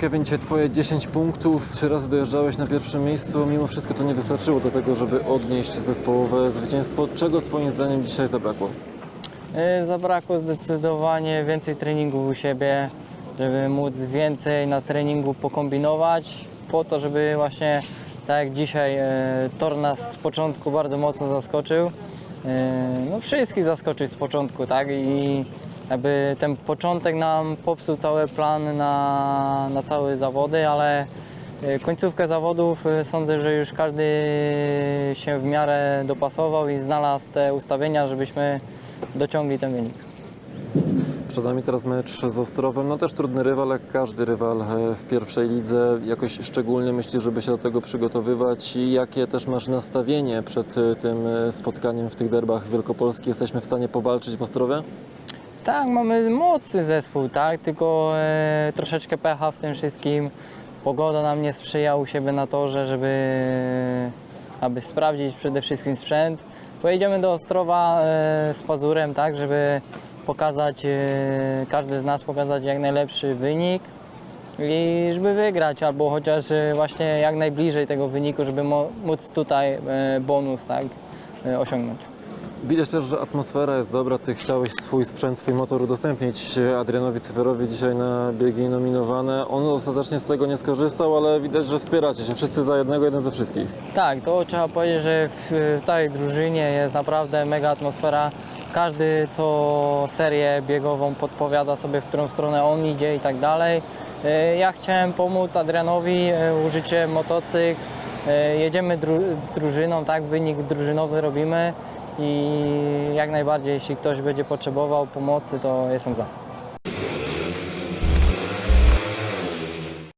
Kevin, dzisiaj twoje 10 punktów, trzy razy dojeżdżałeś na pierwszym miejscu, mimo wszystko to nie wystarczyło do tego, żeby odnieść zespołowe zwycięstwo. Czego twoim zdaniem dzisiaj zabrakło? Y, Zabrakło zdecydowanie więcej treningów u siebie, żeby móc więcej na treningu pokombinować, po to, żeby właśnie tak jak dzisiaj e, tor nas z początku bardzo mocno zaskoczył. E, No wszystkich zaskoczył z początku, tak? I jakby ten początek nam popsuł cały plan na, na całe zawody, ale e, końcówkę zawodów e, sądzę, że już każdy się w miarę dopasował i znalazł te ustawienia, żebyśmy dociągli ten wynik. Przed nami teraz mecz z Ostrowem, no też trudny rywal, jak każdy rywal e, w pierwszej lidze. Jakoś szczególnie myślisz, żeby się do tego przygotowywać i jakie też masz nastawienie przed e, tym e, spotkaniem w tych derbach Wielkopolski? Jesteśmy w stanie powalczyć w Ostrowie? Tak, mamy mocny zespół, tak? Tylko e, troszeczkę pecha w tym wszystkim. Pogoda nam nie sprzyja u siebie na torze, żeby aby sprawdzić przede wszystkim sprzęt. Pojedziemy do Ostrowa e, z pazurem, tak, żeby pokazać, e, każdy z nas pokazać jak najlepszy wynik i żeby wygrać, albo chociaż e, właśnie jak najbliżej tego wyniku, żeby móc tutaj e, bonus tak, osiągnąć. Widać też, że atmosfera jest dobra. Ty chciałeś swój sprzęt, swój motor udostępnić Adrianowi Cyferowi dzisiaj na biegi nominowane. On ostatecznie z tego nie skorzystał, ale widać, że wspieracie się wszyscy za jednego, jeden ze wszystkich. Tak, to trzeba powiedzieć, że w całej drużynie jest naprawdę mega atmosfera. Każdy co serię biegową podpowiada sobie, w którą stronę on idzie i tak dalej. E, Ja chciałem pomóc Adrianowi, e, użycie motocykl. E, Jedziemy dru, drużyną, tak, wynik drużynowy robimy i jak najbardziej, jeśli ktoś będzie potrzebował pomocy, to jestem za.